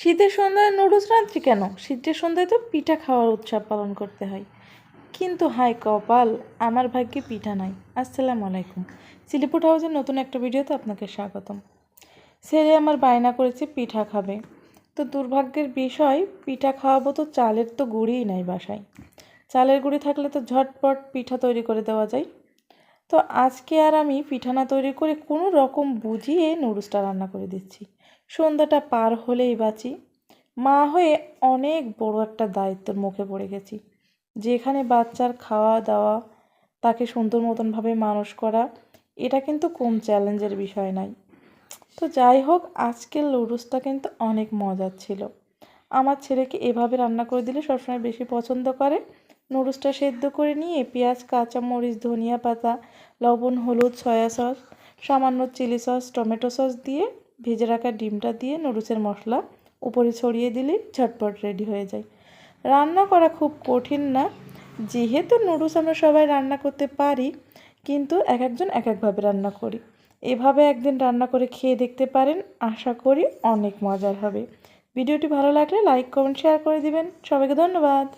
শীতের সন্ধ্যায় নুডলস রাত্রি কেন? শীতের সন্ধ্যায় তো পিঠা খাওয়ার উৎসব পালন করতে হয়। কিন্তু হাই কপাল, আমার ভাগ্যে পিঠা নাই। আসসালামু আলাইকুম। সিলিপুট হাউসের নতুন একটা ভিডিওতে আপনাকে স্বাগতম। ছেলে আমার বায়না করেছে পিঠা খাবে। তো দুর্ভাগ্যের বিষয়, পিঠা খাওয়াবো তো চালের তো গুঁড়িই নাই বাসায়। চালের গুঁড়ি থাকলে তো ঝটপট পিঠা তৈরি করে দেওয়া যায়। তো আজকে আর আমি পিঠানা তৈরি করে কোনো রকম বুঝিয়ে নুডলসটা রান্না করে দিচ্ছি। সন্ধ্যাটা পার হলেই বাঁচি। মা হয়ে অনেক বড় একটা দায়িত্বের মুখে পড়ে গেছি। যেখানে বাচ্চার খাওয়া দাওয়া তাকে সুন্দর মতনভাবে মানুষ করা, এটা কিন্তু কম চ্যালেঞ্জের বিষয় নাই তো যাই হোক, আজকের লুডুসটা কিন্তু অনেক মজার ছিল। আমার ছেলেকে এভাবে রান্না করে দিলে সবসময় বেশি পছন্দ করে। নুডলসটা সেদ্ধ করে নিয়ে পেঁয়াজ কাঁচামরিচ ধনিয়া পাতা, লবণ, হলুদ, সয়া সস, সামান্য চিলি সস, টমেটো সস দিয়ে ভেজে রাখা ডিমটা দিয়ে নুডলসের মশলা উপরে ছড়িয়ে দিলেই ঝটপট রেডি হয়ে যায়। রান্না করা খুব কঠিন না, যেহেতু নুডলস আমরা সবাই রান্না করতে পারি, কিন্তু এক একজন এক একভাবে রান্না করি। এভাবে একদিন রান্না করে খেয়ে দেখতে পারেন, আশা করি অনেক মজার হবে। ভিডিওটি ভালো লাগলে লাইক, কমেন্ট, শেয়ার করে দিবেন। সবাইকে ধন্যবাদ।